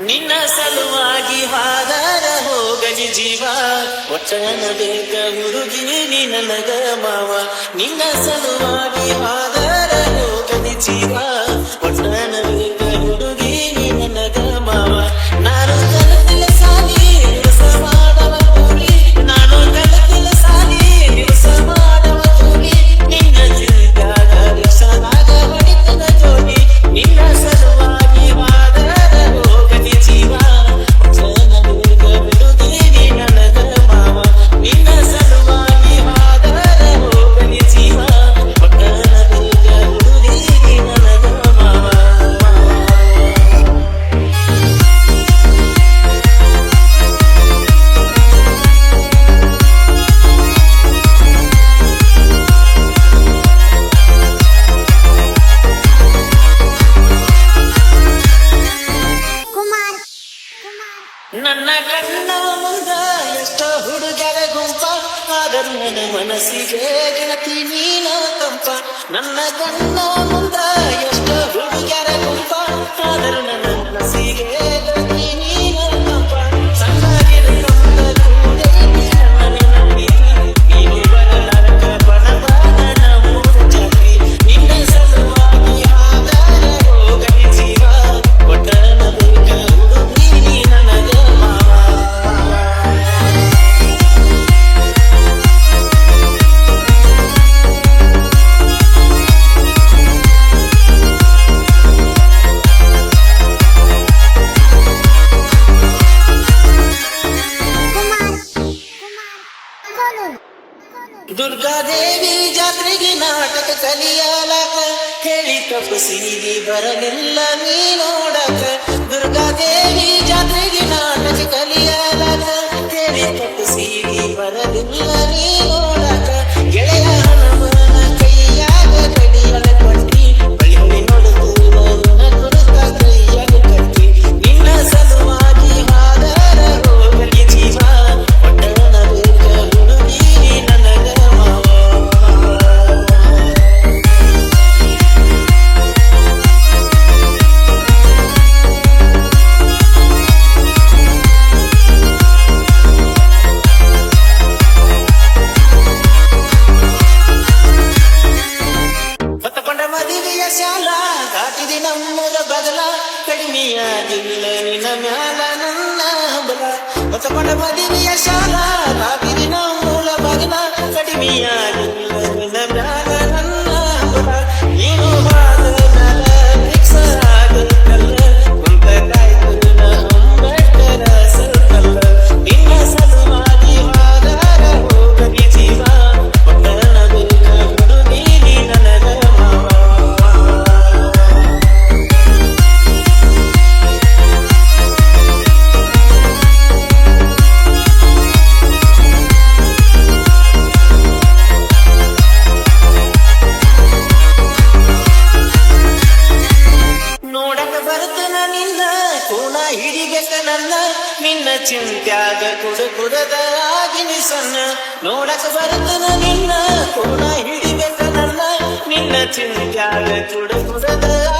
ನಿನ್ನ ಸಲುವಾಗಿ ಹಾದರ ಹೋಗಲಿ ಜೀವ. ವಚನ ಬೇಗ ಹುರುಗಿ ನಿನ್ನ ನಗ ಮಾವ. ನಿನ್ನ ಸಲುವಾಗಿ ಹಾದರ ಹೋಗಲಿ ಜೀವ. ನನ್ನ ಮನಸ್ಸಿಗೆ ಗೆಳತಿ ನೀನ ಕಂಪ. ನನ್ನ ಕಣ್ಣ ಮುಂದ ಎಷ್ಟ ಹುಡುಗರ ಗುಂಪ. ಆದರೂ ನನ್ನ ಮನಸ್ಸಿಗೆ ಗೆಳತಿ ದುರ್ಗಾದೇವಿ ಜಾತ್ರೆಗೆ ನಾಟಕ ಕಲಿಯಲಕ ಕೇಳಿ ತಪಸಿಗೆ ಬರಲಿಲ್ಲ ನೀ ನೋಡಕ. ದುರ್ಗಾದೇವಿ ಜಾತ್ರೆಗೆ ನಾಟಕ ಕಲಿಯಲಕ ಕೇಳಿ ತಪಸಿಗೆ ಬರಲಿಲ್ಲ ಮಿಯಾಗಿಲ್ಲ ನನ್ನ ಬಲ ಹೊಸ ಪಡ ಬದಿವಿಯ ಶಾಲಾ ಚಿಂತ್ಯಾಗ ಕುಡು ಕುಡದಾಗಿ ನಿಸನ್ನ. ಸಣ್ಣ ನೋಡಕ ಬರ್ತನ ನಿನ್ನ. ಕೋಣ ಹಿಡಿಬೇಕ ನನ್ನ. ನಿನ್ನ ಚಿಂತ್ಯಾಗ ಕುಡು ಕುಡದ